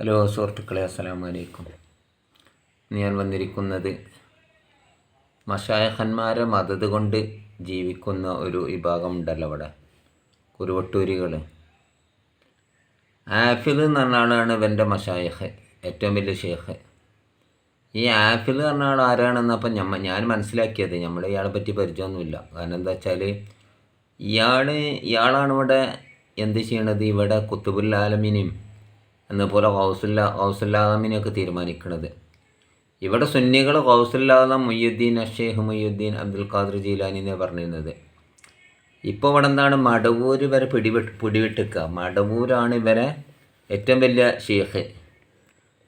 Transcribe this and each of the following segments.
Hello സുഹൃത്തുക്കളെ അസ്സലാമു അലൈക്കും. ഞാൻ വന്നിരിക്കുന്നത് മഷായഹന്മാരെ മതത് കൊണ്ട് ജീവിക്കുന്ന ഒരു വിഭാഗം ഉണ്ടല്ലോ അവിടെ കുരുവട്ടൂരികൾ ആഫിൽ എന്ന് പറഞ്ഞ ഇവന്റെ മഷായഹ് ഏറ്റവും വലിയ ഷേഖ്. ഈ ആഫിൽ എന്ന് പറഞ്ഞ ആരാണെന്ന് അപ്പം ഞമ്മ ഞാൻ മനസ്സിലാക്കിയത് നമ്മൾ ഇയാളെ പറ്റി പരിചയമൊന്നുമില്ല. കാരണം എന്താ വെച്ചാൽ ഇയാൾ ഇയാളാണ് ഇവിടെ എന്ത് ചെയ്യണത്? ഇവിടെ കുത്തുബുൽ എന്നപോലെ ഹൗസുല്ല ഹൗസുല്ലാമിനെയൊക്കെ തീരുമാനിക്കുന്നത് ഇവിടെ സുന്നികൾ ഹൗസുല്ലാദം മുയ്യുദ്ദീൻ അഷേഖ് മുയ്യുദ്ദീൻ അബ്ദുൽ ഖാദർ ജീലാനി എന്നാണ് പറഞ്ഞിരുന്നത്. ഇപ്പോൾ ഇവിടെ എന്താണ് മടവൂർ വരെ പിടിവിട്ട് പിടിവിട്ടിക്കുക. മടവൂരാണ് ഇവരെ ഏറ്റവും വലിയ ഷെയ്ഖ്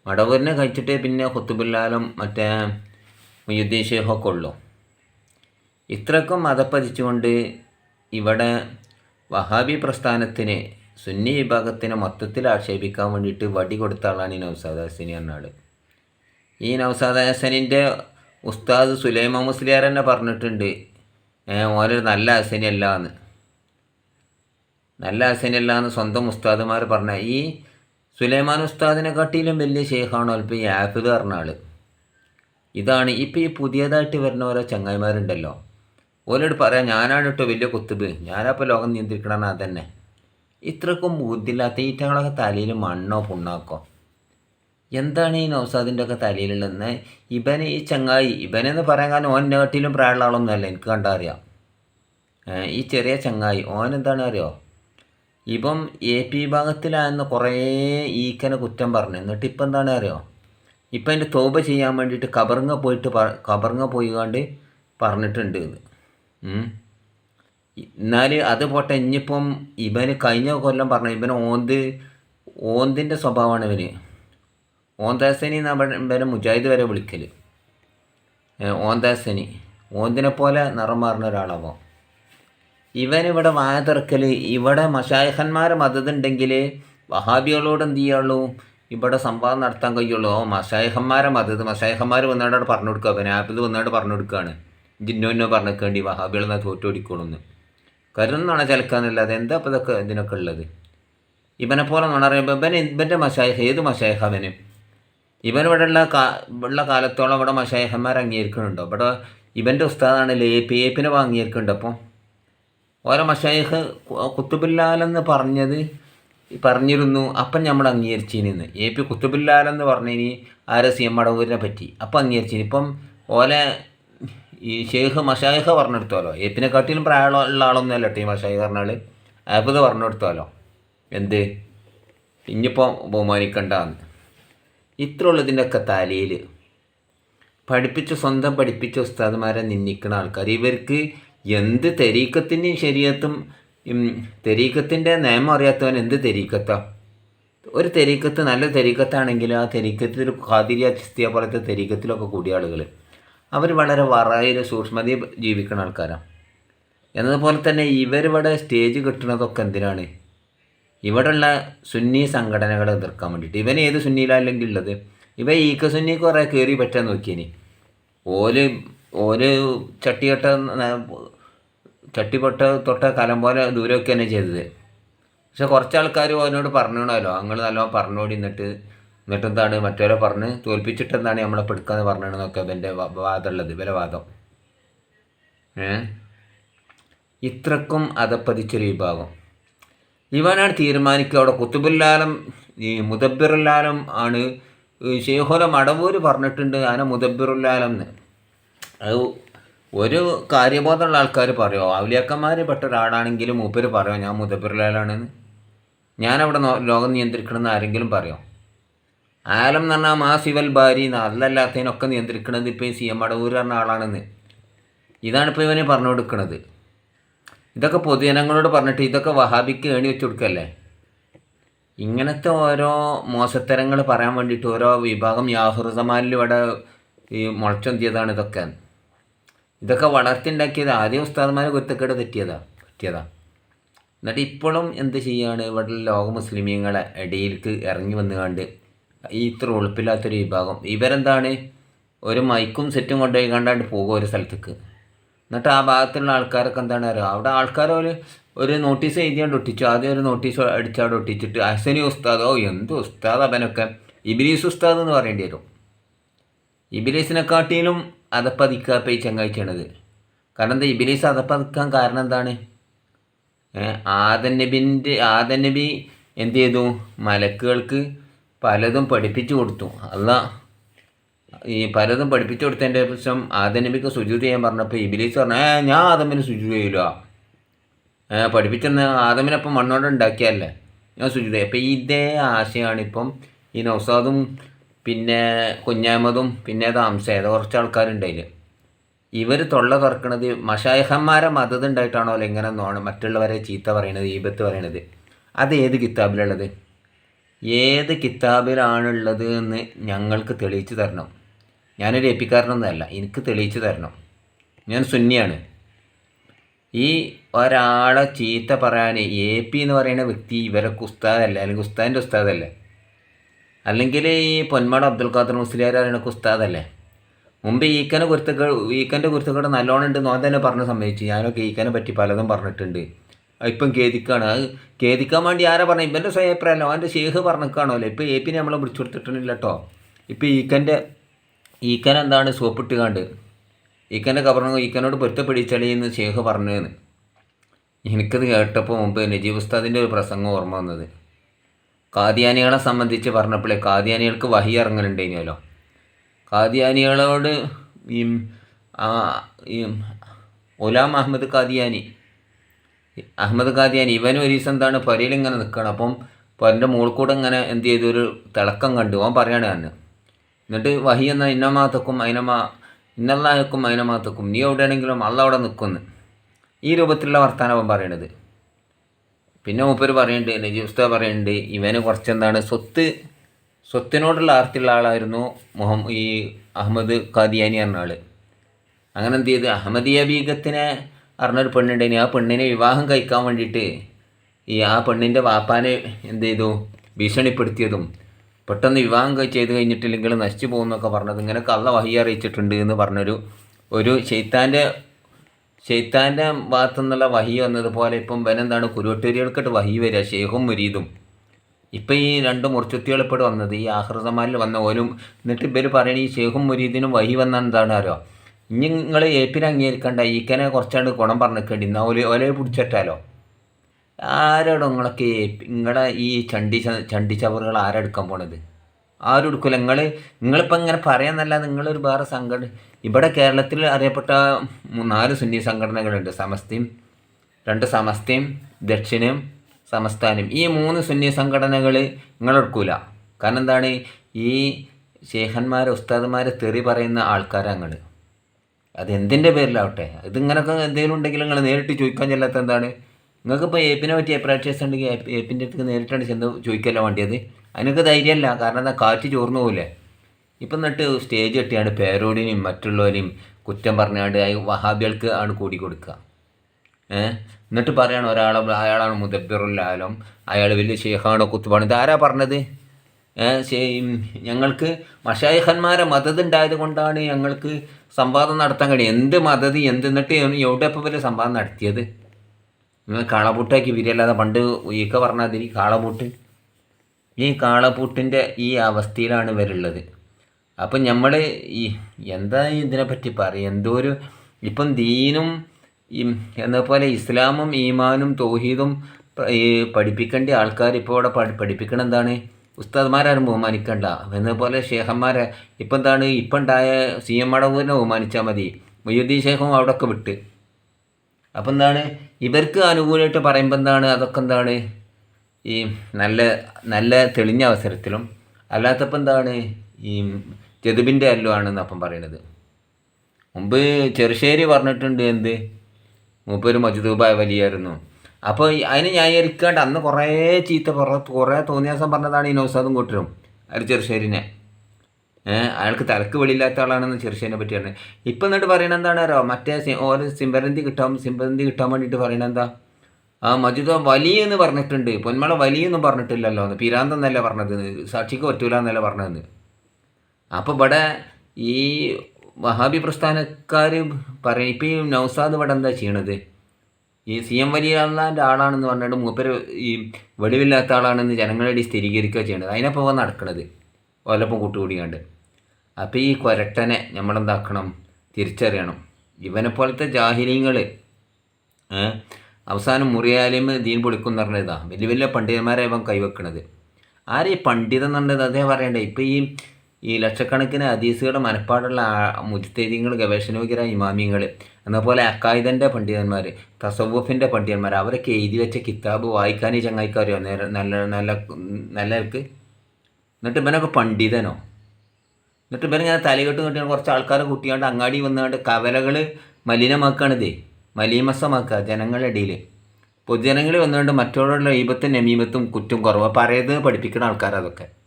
മടവൂരിനെ കഴിച്ചിട്ട് പിന്നെ ഹുത്തുബുല്ലാലും മറ്റേ മുയ്യുദ്ദീൻ ഷെയ്ഖൊക്കെ ഉള്ളൂ. ഇത്രക്കും മതപ്പതിച്ചുകൊണ്ട് ഇവിടെ വഹാബി പ്രസ്ഥാനത്തിന് സുന്നി വിഭാഗത്തിനെ മൊത്തത്തിൽ ആക്ഷേപിക്കാൻ വേണ്ടിയിട്ട് വടി കൊടുത്ത ആളാണ് ഈ നൗസാദ് ഹസനി എന്ന ആൾ ഈ നൗസാദ് ഹസനിന്റെ ഉസ്താദ് സുലൈമ മുസ്ലിയാർ തന്നെ പറഞ്ഞിട്ടുണ്ട് ഓനൊരു നല്ല ഹസനി അല്ല എന്ന്. നല്ല ഹസനി അല്ല എന്ന് സ്വന്തം ഉസ്താദുമാർ പറഞ്ഞ ഈ സുലൈമാൻ ഉസ്താദിനെ കാട്ടിയിലും വലിയ ഷെയ്ഖാണോ അല്പം ഈ ആഫിദ് പറഞ്ഞ ആൾ ഇതാണ് ഇപ്പോൾ ഈ പുതിയതായിട്ട് വരുന്ന ഓരോ ചങ്ങായിമാരുണ്ടല്ലോ. ഓരോട് പറയാം ഞാനാണ് കേട്ടോ വലിയ കുത്തുബ്. ഞാനപ്പോൾ ലോകം നിയന്ത്രിക്കണം അതന്നെ. ഇത്രക്കും ബുദ്ധിയില്ലാത്ത ഈറ്റങ്ങളൊക്കെ തലയിൽ മണ്ണോ പുണ്ണാക്കോ? എന്താണ് ഈ നൗസാദിന്റെ ഒക്കെ തലയിലുള്ളതെന്ന്? ഇവന് ഈ ചങ്ങായി ഇവനെന്ന് പറയാൻ കാരണം ഓൻ നേട്ടിലും പ്രായമുള്ള ആളൊന്നുമല്ല എനിക്ക് കണ്ടാൽ അറിയാം. ഈ ചെറിയ ചങ്ങായി ഓൻ എന്താണ് അറിയോ? ഇപ്പം എ പി വിഭാഗത്തിലായെന്ന് കുറേ ഈക്കനെ കുറ്റം പറഞ്ഞു. എന്നിട്ട് ഇപ്പം എന്താണ് അറിയോ? ഇപ്പം എന്റെ തോപ ചെയ്യാൻ വേണ്ടിയിട്ട് കബറിങ്ങ പോയിട്ട് കബറിങ്ങ പോയിക്കാണ്ട് പറഞ്ഞിട്ടുണ്ട് ഇത്. എന്നാൽ അത് പോട്ടെ ഇനിയിപ്പം ഇവന് കഴിഞ്ഞ കൊല്ലം പറഞ്ഞു ഇവന് ഓന്ത് ഓന്തിന്റെ സ്വഭാവമാണ് ഇവന്. ഓന്താസനി ഇവനെ മുജാഹിദ് വരെ വിളിക്കൽ ഓന്താസനി ഓന്തിനെ പോലെ നിറം മാറുന്ന ഒരാളാവോ ഇവനിവിടെ വായ തിറക്കൽ ഇവിടെ മഷായഹന്മാർ മതതുണ്ടെങ്കിൽ വഹാബികളോട് എന്ത് ചെയ്യുള്ളൂ? ഇവിടെ സംവാദം നടത്താൻ കഴിയുള്ളൂ. ഓ മഷായഹന്മാരെ മതത് മഷായഹന്മാർ വന്നാണ്ട് പറഞ്ഞു കൊടുക്കുക. അവൻ ആപ്പിൾ വന്നാണ്ട് പറഞ്ഞു കൊടുക്കുകയാണ്. ജിന്നോന്നോ പറഞ്ഞേക്കേണ്ടി വഹാബികൾ എന്നാൽ തോറ്റോടിക്കോളുന്ന് കരുന്നാണ് ചിലക്കാന്നല്ലാതെ എന്താ അപ്പോൾ ഇതൊക്കെ ഇതിനൊക്കെ ഉള്ളത്? ഇവനെ പോലെ നുണറിയുമ്പോൾ ഇവൻ ഇവന്റെ മഷായഹ ഏത് മഷായഹ അവന്? ഇവൻ ഇവിടെ ഉള്ള കാ ഉള്ള കാലത്തോളം ഇവിടെ മഷായഹന്മാർ അംഗീകരിക്കുന്നുണ്ടോ? ഇവിടെ ഇവന്റെ ഉസ്താദാണ് ലേപ്പ് ഏപ്പിനെ അംഗീകരിക്കുന്നുണ്ട് അപ്പം ഓരോ മഷായഹ് കുത്തുബില്ലാലെന്ന് പറഞ്ഞത് പറഞ്ഞിരുന്നു. അപ്പം നമ്മൾ അംഗീകരിച്ചിരുന്നു എ പി കുത്തുബില്ലാലെന്ന് പറഞ്ഞിനി ആരെ സി എം മടവൂരിനെ പറ്റി. അപ്പം അംഗീകരിച്ചിന്. ഇപ്പം ഓലെ ഈ ഷെയ്ഖ് മഷായിഖ പറഞ്ഞെടുത്തോലോ? ഏപ്പിനെക്കാട്ടിലും പ്രായമുള്ള ആളൊന്നും അല്ല ടീം മഷായിഖ് പറഞ്ഞാൽ ആപ്പിത് പറഞ്ഞെടുത്തോലോ? എന്ത്? ഇനിയിപ്പോൾ ബഹുമാനിക്കണ്ടെന്ന്. ഇത്ര ഉള്ളതിന്റെയൊക്കെ തലയിൽ പഠിപ്പിച്ച സ്വന്തം പഠിപ്പിച്ച ഉസ്താദുമാരെ നിന്ദിക്കുന്ന ആൾക്കാർ ഇവർക്ക് എന്ത് തെരീക്കത്തിന്റെയും ശരീരത്തും തെരീക്കത്തിന്റെ നിയമം അറിയാത്തവൻ എന്ത് തെരീക്കത്താ? ഒരു തെരീക്കത്ത് നല്ല തെരീക്കത്താണെങ്കിൽ ആ തെരീക്കത്തിൽ ഖാദിരിയ ചിസ്തിയ പോലത്തെ തെരീക്കത്തിലൊക്കെ കൂടിയ ആളുകൾ അവർ വളരെ വറയിൽ സൂക്ഷ്മതയിൽ ജീവിക്കുന്ന ആൾക്കാരാണ്. എന്നതുപോലെ തന്നെ ഇവരിവിടെ സ്റ്റേജ് കിട്ടുന്നതൊക്കെ എന്തിനാണ്? ഇവിടെയുള്ള സുന്നി സംഘടനകളെ എതിർക്കാൻ വേണ്ടിയിട്ട്. ഇവൻ ഏത് സുന്നിയിലല്ലെങ്കിൽ ഉള്ളത്? ഇവ ഈക്ക സുന്നി കുറേ കയറി പറ്റാൻ നോക്കിയനി. ഓൽ ഓൽ ചട്ടിയൊട്ട ചട്ടിപ്പൊട്ട തൊട്ട കലം പോലെ ദൂരമൊക്കെ തന്നെ ചെയ്തത്. പക്ഷെ കുറച്ച് ആൾക്കാർ അവനോട് പറഞ്ഞോണല്ലോ നിങ്ങൾ നല്ലോണം പറഞ്ഞോടി എന്നിട്ട് എന്നിട്ട് എന്താണ് മറ്റവരെ പറഞ്ഞ് തോൽപ്പിച്ചിട്ട് എന്താണ് നമ്മളെ പെടുക്കാന്ന് പറഞ്ഞതെന്നൊക്കെ ഇവന്റെ വാദമുള്ളത് ഇവരെ വാദം. ഇത്രക്കും അതപ്പതിച്ചൊരു വിഭാഗം. ഇവനാണ് തീരുമാനിക്കുക. അവിടെ കുത്തുബുല്ലാലം ഈ മുദബിറുല്ലാലം ആണ്. ശേഖോല മടവൂര് പറഞ്ഞിട്ടുണ്ട് ആന മുദബിറുല്ലാലം എന്ന് അത് ഒരു കാര്യബോധമുള്ള ആൾക്കാർ പറയുമോ ഔലിയാക്കന്മാർ പെട്ട ഒരാളാണെങ്കിലും മൂപ്പര് പറയുമോ ഞാൻ മുദബിറുല്ലാലാണെന്ന് ഞാനവിടെ ലോകം നിയന്ത്രിക്കണമെന്ന് ആരെങ്കിലും പറയുമോ ആലം എന്ന് പറഞ്ഞാൽ മാ സിവൽ ബാരി അതല്ലാത്തതിനൊക്കെ നിയന്ത്രിക്കുന്നത് ഇപ്പോൾ ഈ സി എം അടവൂർ പറഞ്ഞ ആളാണെന്ന്. ഇതാണ് ഇപ്പോൾ ഇവനെ പറഞ്ഞു കൊടുക്കുന്നത് ഇതൊക്കെ പൊതുജനങ്ങളോട് പറഞ്ഞിട്ട് ഇതൊക്കെ വഹാബിക്ക് ഏണി വെച്ച് കൊടുക്കല്ലേ? ഇങ്ങനത്തെ ഓരോ മോശത്തരങ്ങൾ പറയാൻ വേണ്ടിയിട്ട് ഓരോ വിഭാഗം യാഹുറുസമാനിൽ ഇവിടെ ഈ മുളച്ചൊന്തിയതാണ് ഇതൊക്കെ. ഇതൊക്കെ വളർത്തിണ്ടാക്കിയത് ആദ്യ ഉസ്താദ്മാരെ കുരുത്തക്കേട് തെറ്റിയതാ പറ്റിയതാ എന്നിട്ട് ഇപ്പോഴും എന്ത് ചെയ്യാണ് ഇവിടെ ലോക മുസ്ലിമീങ്ങളെ ഇടയിലേക്ക് ഇറങ്ങി വന്നു കണ്ട് ഈ ഇത്ര ഉളുപ്പില്ലാത്തൊരു വിഭാഗം. ഇവരെന്താണ്? ഒരു മൈക്കും സെറ്റും കൊണ്ടുപോയി കണ്ടാണ്ട് പോകും ഒരു സ്ഥലത്തേക്ക്. എന്നിട്ട് ആ ഭാഗത്തുള്ള ആൾക്കാരൊക്കെ എന്താണ് അറിയുക അവിടെ ആൾക്കാർ ഒരു ഒരു നോട്ടീസ് എഴുതിയാണ്ട് ഒട്ടിച്ചു. ആദ്യം ഒരു നോട്ടീസ് അടിച്ചാണ്ട് ഒട്ടിച്ചിട്ട് അഹ്സനി ഉസ്താദോ എന്ത് ഉസ്താദ് അവനൊക്കെ? ഇബിലീസ് ഉസ്താദ് എന്ന് പറയേണ്ടി വരും. ഇബിലീസിനെക്കാട്ടിലും അതപ്പതിക്കുക ഈ ചങ്ങായി കാരണം എന്താ? ഇബിലീസ് അതപ്പതിക്കാൻ കാരണം എന്താണ്? ആദൻ നബിന്റെ ആദൻ നബി എന്ത് ചെയ്തു? മലക്കുകൾക്ക് പലതും പഠിപ്പിച്ചു കൊടുത്തു. അല്ല ഈ പലതും പഠിപ്പിച്ചു കൊടുത്തതിന്റെ ശേഷം ആദനബിക്ക് സുജൂത് ചെയ്യാൻ പറഞ്ഞപ്പോൾ ഇബിലീസ് പറഞ്ഞു ഏ ഞാൻ ആദമിന് സുജൂത് ചെയ്യില്ല പഠിപ്പിച്ചെന്ന് ആദമിനപ്പം മണ്ണോട് ഉണ്ടാക്കിയല്ലേ? ഞാൻ സുജൂത് അപ്പം ഇതേ ആശയമാണിപ്പം ഈ നൗസാദും പിന്നെ കുഞ്ഞാമതും പിന്നെ താമസ ഏതോ കുറച്ച് ആൾക്കാരുണ്ടായില്ല ഇവർ തൊള്ള തുറക്കണത് മഷായഹന്മാരെ മതത് ഉണ്ടായിട്ടാണോ അല്ല എങ്ങനെ നോണം മറ്റുള്ളവരെ ചീത്ത പറയണത് ഈബത്ത് പറയണത്. അത് ഏത് കിതാബിലുള്ളത്? ഏത് കിതാബിലാണുള്ളത് എന്ന് ഞങ്ങൾക്ക് തെളിയിച്ചു തരണം. ഞാനൊരു എപ്പിക്കാരനൊന്നുമല്ല എനിക്ക് തെളിയിച്ചു തരണം. ഞാൻ സുന്നിയാണ്. ഈ ഒരാളെ ചീത്ത പറയാൻ എ പി എന്ന് പറയുന്ന വ്യക്തി ഇവരൊക്കെ ഉസ്താദല്ല അല്ലെങ്കിൽ ഉസ്താദിന്റെ ഉസ്താദല്ലേ? അല്ലെങ്കിൽ ഈ പൊന്മാട് അബ്ദുൽ ഖാദർ മുസ്ലിയാർ പറയുന്ന ഉസ്താദല്ലേ? മുമ്പ് ഈക്കനെ കുരുത്തക്കൾ ഈക്കന്റെ കുരുത്തക്കേട് നല്ലോണം ഉണ്ട് നോൻ തന്നെ പറഞ്ഞ് സമ്മതിച്ചു. ഞാനൊക്കെ ഈക്കനെ പറ്റി പലതും പറഞ്ഞിട്ടുണ്ട്. ഇപ്പം ഖേദിക്കാണ്. അത് ഖേദിക്കാൻ വേണ്ടി ആരാ പറഞ്ഞു? ഇവന്റെ സ്വയപ്രയല്ലോ അവന്റെ ഷേഖ് പറഞ്ഞേക്കാണല്ലോ. ഇപ്പം എ പിന്നെ നമ്മളെ വിളിച്ചു കൊടുത്തിട്ടില്ല കേട്ടോ ഇപ്പം ഈക്കന്റെ ഈക്കൻ എന്താണ് സോപ്പിട്ട് കണ്ട് ഈക്കന്റെ കബറിന് ഈക്കനോട് പൊരുത്തപ്പെടിച്ചളിയെന്ന് ഷേഖ് പറഞ്ഞതെന്ന് എനിക്കത് കേട്ടപ്പോൾ മുമ്പ് നജീബ് ഉസ്താദിന്റെ ഒരു പ്രസംഗം ഓർമ്മ വന്നത്. കാദ്യാനികളെ സംബന്ധിച്ച് പറഞ്ഞപ്പോഴേ കാദ്യാനികൾക്ക് വഹി ഇറങ്ങലുണ്ടായിരുന്നല്ലോ. കാദ്യാനികളോട് ഈ ഒലാം അഹമ്മദ് കാദിയാനി അഹമ്മദ് ഖാദിയാൻ ഇവനും ഒരു ദിവസം എന്താണ് ഇങ്ങനെ നിൽക്കണം. അപ്പം പൊരന്റെ മുകളിൽ ഇങ്ങനെ എന്ത് ചെയ്തു? ഒരു തിളക്കം കണ്ടു. അവൻ പറയാണ് അന്ന്. എന്നിട്ട് വഹി എന്ന ഇന്നമാത്തക്കും അതിനമാ ഇന്നല്ലാഹക്കും അതിനമാത്തക്കും നീ എവിടെയാണെങ്കിലും അള്ള അവിടെ നിൽക്കുന്നു. ഈ രൂപത്തിലുള്ള വർത്താനം അവൻ പറയണത്. പിന്നെ മൂപ്പര് പറയുന്നുണ്ട് നജീബ്സ്ത പറയുന്നുണ്ട് ഇവന് കുറച്ചെന്താണ് സ്വത്ത് സ്വത്തിനോടുള്ള ആർത്തിയുള്ള ആളായിരുന്നു മുഹമ്മ ഈ അഹമ്മദ് ഖാദിയാനി എന്ന ആൾ അങ്ങനെ എന്ത് ചെയ്ത്? അഹമ്മദിയ ബീഗത്തിനെ അറിഞ്ഞൊരു പെണ്ണുണ്ടായിനി. ആ പെണ്ണിനെ വിവാഹം കഴിക്കാൻ വേണ്ടിയിട്ട് ഈ ആ പെണ്ണിന്റെ വാപ്പാനെ എന്ത് ചെയ്തു? ഭീഷണിപ്പെടുത്തിയതും പെട്ടെന്ന് വിവാഹം ചെയ്ത് കഴിഞ്ഞിട്ടില്ലെങ്കിൽ നശിച്ചു പോകുന്നൊക്കെ പറഞ്ഞത് ഇങ്ങനെ കള്ള വഹി അറിയിച്ചിട്ടുണ്ട് എന്ന് പറഞ്ഞൊരു ഒരു ചെയ്ത്താന്റെ ഷെയ്ത്താന്റെ ഭാഗത്തു നിന്നുള്ള വഹി വന്നതുപോലെ ഇപ്പം വനെന്താണ് കുരുവട്ടൂരികൾക്കിട്ട് വഹി വരിക ഷെയ്ഖും മുരീദും. ഇപ്പം ഈ രണ്ട് മുറിച്ചുത്തികളിപ്പോൾ വന്നത്. ഈ ആഹൃതമാരിൽ വന്ന ഓലും എന്നിട്ട് ഇവർ പറയണ ഈ ഷെയ്ഖും മുരീദിനും വഹി വന്ന എന്താണ് അറിയോ ഇനി നിങ്ങൾ ഏപ്പിനെ അംഗീകരിക്കണ്ട ഈക്കനെ കുറച്ചാണ്ട് ഗുണം പറഞ്ഞിക്കേണ്ടി എന്നാൽ ഒരു ഓലെ പിടിച്ചിട്ടാലോ? ആരോടും നിങ്ങളൊക്കെ നിങ്ങളുടെ ഈ ചണ്ടി ചണ്ടി ചവറുകൾ ആരെടുക്കാൻ പോണത്? ആരും എടുക്കില്ല നിങ്ങൾ നിങ്ങളിപ്പോൾ ഇങ്ങനെ പറയാന്നല്ല നിങ്ങളൊരു വേറെ സംഘടന ഇവിടെ കേരളത്തിൽ അറിയപ്പെട്ട നാല് സുന്നി സംഘടനകളുണ്ട് സമസ്തയും രണ്ട് സമസ്തയും ദക്ഷിണയും സമസ്ഥാനം. ഈ മൂന്ന് സുന്നി സംഘടനകൾ നിങ്ങളെടുക്കൂല കാരണം എന്താണ്? ഈ ശേഖന്മാർ ഉസ്താദന്മാരെ തെറി പറയുന്ന ആൾക്കാരങ്ങൾ അത് എന്തിന്റെ പേരിലാവട്ടെ? ഇതിങ്ങനൊക്കെ എന്തെങ്കിലും ഉണ്ടെങ്കിൽ നിങ്ങൾ നേരിട്ട് ചോദിക്കാൻ ചെല്ലാത്ത എന്താണ്? നിങ്ങൾക്കിപ്പോൾ ഏപ്പിനെ പറ്റി അപ്രാക്ടീസ് ഉണ്ടെങ്കിൽ ഏപ്പിന്റെ അടുത്ത് നേരിട്ടാണ് ചെന്ന് ചോദിക്കല്ല വേണ്ടിയത്. അതിനൊക്കെ ധൈര്യമല്ല കാരണം എന്താ കാറ്റ് ചോർന്നു പോകില്ലേ ഇപ്പം എന്നിട്ട് സ്റ്റേജ് കെട്ടിയാണ് പേരോടിനെയും മറ്റുള്ളവരെയും കുറ്റം പറഞ്ഞാണ്ട് വഹാബികൾക്ക് ആണ് കൂടി കൊടുക്കുക. ഏഹ് എന്നിട്ട് പറയാണ് ഒരാളെ അയാളാണ് മുദബിറുല്ലാലും അയാൾ വലിയ ഷെയ്ഖാണോ കുത്തുപാണ് ഇതാരാ പറഞ്ഞത്? ഞങ്ങൾക്ക് മഷായഹന്മാരെ മതതുണ്ടായത് കൊണ്ടാണ് ഞങ്ങൾക്ക് സംവാദം നടത്താൻ കഴിയും എന്ത് മതതി എന്ത് എന്നിട്ട് എവിടെ ഇപ്പോൾ വരെ സംവാദം നടത്തിയത്? കാളപൂട്ടാക്കി വിരിയല്ലാതെ പണ്ട് ഈക്ക ഈ കാളപൂട്ട്. ഈ കാളപൂട്ടിന്റെ ഈ അവസ്ഥയിലാണ് ഇവരുള്ളത്. അപ്പം നമ്മൾ ഈ എന്താ ഇതിനെപ്പറ്റി പറയുക എന്തോ ഒരു ഇപ്പം ദീനും എന്നപോലെ ഇസ്ലാമും ഈമാനും തോഹീദും പഠിപ്പിക്കേണ്ട ആൾക്കാർ ഇപ്പോൾ ഇവിടെ പഠിപ്പിക്കണം എന്താണ്? ഉസ്താദ്മാരാരും ബഹുമാനിക്കണ്ട. എന്നപോലെ ഷേഖന്മാരെ ഇപ്പം എന്താണ്? ഇപ്പം ഉണ്ടായ സി എം മടവൂരിനെ ബഹുമാനിച്ചാൽ മതി. മൊയ്യുദ്ദീൻ ഷേഖും അവിടെയൊക്കെ വിട്ട്. അപ്പം എന്താണ്? ഇവർക്ക് അനുകൂലമായിട്ട് പറയുമ്പോൾ എന്താണ്? അതൊക്കെ എന്താണ്? ഈ നല്ല നല്ല തെളിഞ്ഞ അവസരത്തിലും അല്ലാത്തപ്പോൾ എന്താണ്? ഈ ജതുബിന്റെ അല്ലോ ആണെന്ന് അപ്പം പറയണത്. മുമ്പ് ചെറുശ്ശേരി പറഞ്ഞിട്ടുണ്ട് എന്ത്? മൂപ്പൊരു മജുദൂബായ വലിയായിരുന്നു. അപ്പോൾ അതിനെ ന്യായീകരിക്കാണ്ട് അന്ന് കുറേ ചീത്ത കുറേ കുറേ തോന്നിയ ദിവസം പറഞ്ഞതാണ് ഈ നൗസാദും കൂട്ടരും അരി ചെറുശ്ശേരിനെ. അയാൾക്ക് തലക്ക് വെളിയില്ലാത്ത ആളാണെന്ന് ചെറുശ്ശേരിനെ പറ്റി പറഞ്ഞത് ഇപ്പം എന്നിട്ട് പറയണത് എന്താണ് അറിയോ? മറ്റേ ഓരോ സിംബരന്തി കിട്ടാൻ സിംബരന്തി കിട്ടാൻ വേണ്ടിയിട്ട് പറയണത് എന്താ? ആ മജുദ വലിയ എന്ന് പറഞ്ഞിട്ടുണ്ട്. പൊന്മള വലിയൊന്നും പറഞ്ഞിട്ടില്ലല്ലോ എന്ന്. പിരാന്തെന്നല്ല പറഞ്ഞത്? സാക്ഷിക്ക് പറ്റൂല എന്നല്ല പറഞ്ഞത്? അപ്പോൾ ഇവിടെ ഈ വഹാബി പ്രസ്ഥാനക്കാർ പറയും ഇപ്പം ഈ നൗസാദ് ഇവിടെ എന്താ ചെയ്യണത്? ഈ സി എം വലിയാളിന്റെ ആളാണെന്ന് പറഞ്ഞിട്ട് മൂപ്പര് ഈ വെളിവില്ലാത്ത ആളാണെന്ന് ജനങ്ങളുടെ സ്ഥിരീകരിക്കുക ചെയ്യേണ്ടത് അതിനപ്പോൾ നടക്കണത്. ഓലപ്പം കൂട്ടുകൂടിയാണ്ട്. അപ്പോൾ ഈ കൊരട്ടനെ നമ്മളെന്താക്കണം തിരിച്ചറിയണം. ഇവനെ പോലത്തെ ജാഹിലീങ്ങൾ അവസാനം മുറിയാലും ദീൻ പൊളിക്കും എന്ന് വലിയ വലിയ പണ്ഡിതന്മാരെ ഇവൻ കൈവെക്കണത്. ആരെ ഈ എന്നുള്ളത് അതേ പറയണ്ടേ? ഇപ്പം ഈ ഈ ലക്ഷക്കണക്കിന് ഹദീസുകളുടെ മനപ്പാടുള്ള മുജ്തേദിങ്ങൾ ഗവേഷണോഗ്യര ഇമാമിങ്ങൾ എന്നപോലെ അക്കായുധന്റെ പണ്ഡിതന്മാർ തസവൂഫിന്റെ പണ്ഡിതന്മാർ അവരൊക്കെ എഴുതി വെച്ച കിതാബ് വായിക്കാൻ ഈ ചങ്ങായിക്കാരോ? നേരെ നല്ല നല്ല നല്ലവർക്ക്? എന്നിട്ട് ഇവനൊക്കെ പണ്ഡിതനോ? എന്നിട്ട് ഇവനിങ്ങനെ തലകെട്ട് കിട്ടിയ കുറച്ച് ആൾക്കാരെ കൂട്ടിയാണ്ട് അങ്ങാടി വന്നുകൊണ്ട് കവലകൾ മലിനമാക്കുകയാണിത് മലീമസമാക്കുക ജനങ്ങളുടെ ഇടയിൽ പൊതുജനങ്ങളിൽ വന്നുകൊണ്ട് മറ്റുള്ളവരുടെ ഈപത്തും നമീമത്തും കുറ്റും കുറവ്. പറയുന്നത് പഠിപ്പിക്കുന്ന ആൾക്കാർ അതൊക്കെ.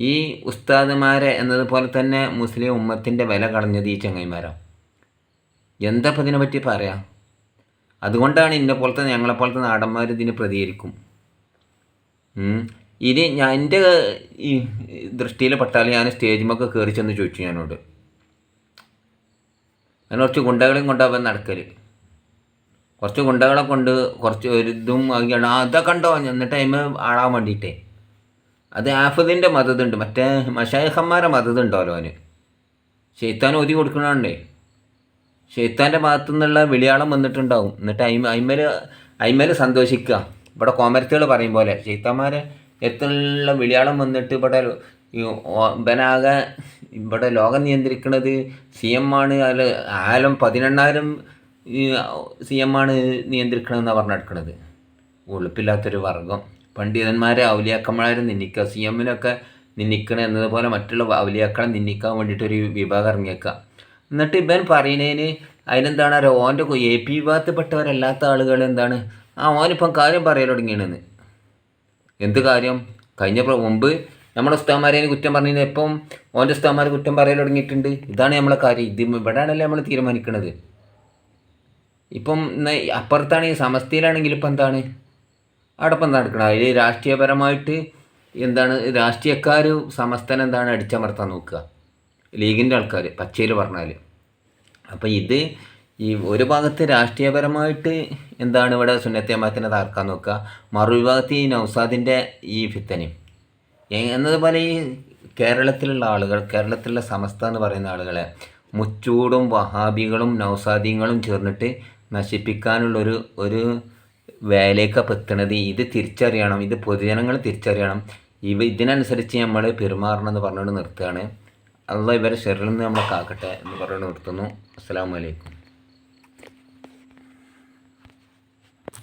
ഈ ഉസ്താദുമാരെ എന്നതുപോലെ തന്നെ മുസ്ലിം ഉമ്മത്തിന്റെ വില കളഞ്ഞത് ഈ ചങ്ങായിമാരാണ് എന്താ ഇപ്പം ഇതിനെ പറ്റി പറയാം? അതുകൊണ്ടാണ് ഇന്നെ പോലത്തെ ഞങ്ങളെപ്പോലത്തെ നാടന്മാർ ഇതിന് പ്രതികരിക്കും. ഇനി ഞാൻ എന്റെ ഈ ദൃഷ്ടിയിൽ പെട്ടാൽ ഞാൻ സ്റ്റേജിമൊക്കെ കയറി ചെന്ന് ചോദിച്ചു ഞാനോട്. അങ്ങനെ കുറച്ച് ഗുണ്ടകളെയും കൊണ്ടാവാൻ നടക്കൽ കുറച്ച് ഗുണ്ടകളെ കൊണ്ട് കുറച്ച് ഒരു ഇതും ആ അതൊക്കെ ഉണ്ടോ എന്നിട്ട് അതിമ ആളാൻ വേണ്ടിയിട്ടേ. അത് ആഫദിന്റെ മതതുണ്ട്. മറ്റേ മഷായഹന്മാരെ മതതുണ്ടാവല്ലോ അവന്? ഷെയ്ത്താൻ ഒതി കൊടുക്കണേ ഷെയ്ത്താന്റെ ഭാഗത്തു നിന്നുള്ള വിളിയാളം വന്നിട്ടുണ്ടാവും. എന്നിട്ട് അയിമ അയിമൽ അയിമൽ സന്തോഷിക്കുക. ഇവിടെ കോമരത്തുകൾ പറയും പോലെ ഷെയ്ത്താന്മാരെ എത്തുള്ള വിളിയാളം വന്നിട്ട് ഇവിടെ ഇവനാകെ ഇവിടെ ലോകം നിയന്ത്രിക്കുന്നത് സി എം ആണ്. അതിൽ ആലം പതിനെണ്ണായിരം സി എം ആണ് നിയന്ത്രിക്കണമെന്നാണ് പറഞ്ഞെടുക്കുന്നത് ഉളുപ്പില്ലാത്തൊരു വർഗം. പണ്ഡിതന്മാരെ ഔലിയാക്കന്മാരെ നിന്ദിക്കുക. സി എമ്മിനൊക്കെ നിന്ദിക്കണം എന്നതുപോലെ മറ്റുള്ള ഔലിയാക്കളെ നിന്ദിക്കാൻ വേണ്ടിയിട്ടൊരു വിഭാഗം ഇറങ്ങിയേക്കുക. എന്നിട്ട് ഇവൻ പറയുന്നതിന് അതിനെന്താണ് അറിയോ ഓന്റെ എ പി വിഭാഗത്തിൽപ്പെട്ടവരല്ലാത്ത ആളുകൾ എന്താണ്? ആ ഓനിപ്പം കാര്യം പറയൽ തുടങ്ങിയാണെന്ന്. എന്ത് കാര്യം? കഴിഞ്ഞ മുമ്പ് നമ്മുടെ ഉസ്താമാരെ കുറ്റം പറഞ്ഞത് ഇപ്പം ഓന്റെ ഉസ്താമാർ കുറ്റം പറയൽ തുടങ്ങിയിട്ടുണ്ട്. ഇതാണ് നമ്മളെ കാര്യം. ഇത് ഇവിടെയാണല്ലേ നമ്മൾ തീരുമാനിക്കുന്നത് ഇപ്പം അപ്പുറത്താണെങ്കിൽ സമസ്തയിലാണെങ്കിൽ ഇപ്പം എന്താണ്? അവിടെ ഇപ്പം നടക്കണം. അതിൽ രാഷ്ട്രീയപരമായിട്ട് എന്താണ് രാഷ്ട്രീയക്കാർ സമസ്തനെ എന്താണ് അടിച്ചമർത്താൻ നോക്കുക. ലീഗിന്റെ ആൾക്കാർ പച്ചയിൽ പറഞ്ഞാൽ അപ്പോൾ ഇത് ഈ ഒരു ഭാഗത്ത് രാഷ്ട്രീയപരമായിട്ട് എന്താണ് ഇവിടെ സുന്നത്തേമാത്തിനെ തകർക്കാൻ നോക്കുക. മറുവിഭാഗത്ത് ഈ നൗസാദിന്റെ ഈ ഫിത്തനയും എന്നതുപോലെ ഈ കേരളത്തിലുള്ള ആളുകൾ കേരളത്തിലുള്ള സമസ്ത എന്ന് പറയുന്ന ആളുകളെ മുച്ചൂടും വഹാബികളും നൗസാദികളും ചേർന്നിട്ട് നശിപ്പിക്കാനുള്ളൊരു ഒരു വേലയൊക്കെ എത്തണത് ഇത് തിരിച്ചറിയണം ഇത് പൊതുജനങ്ങൾ തിരിച്ചറിയണം. ഇവ ഇതിനനുസരിച്ച് നമ്മൾ പെരുമാറണം എന്ന് പറഞ്ഞുകൊണ്ട് നിർത്തുകയാണ്. അള്ള ഇവരെ ഷെറിൽ നിന്ന് നമ്മളെ കാക്കട്ടെ എന്ന് പറഞ്ഞുകൊണ്ട് നിർത്തുന്നു. അസ്സാം വലൈക്കും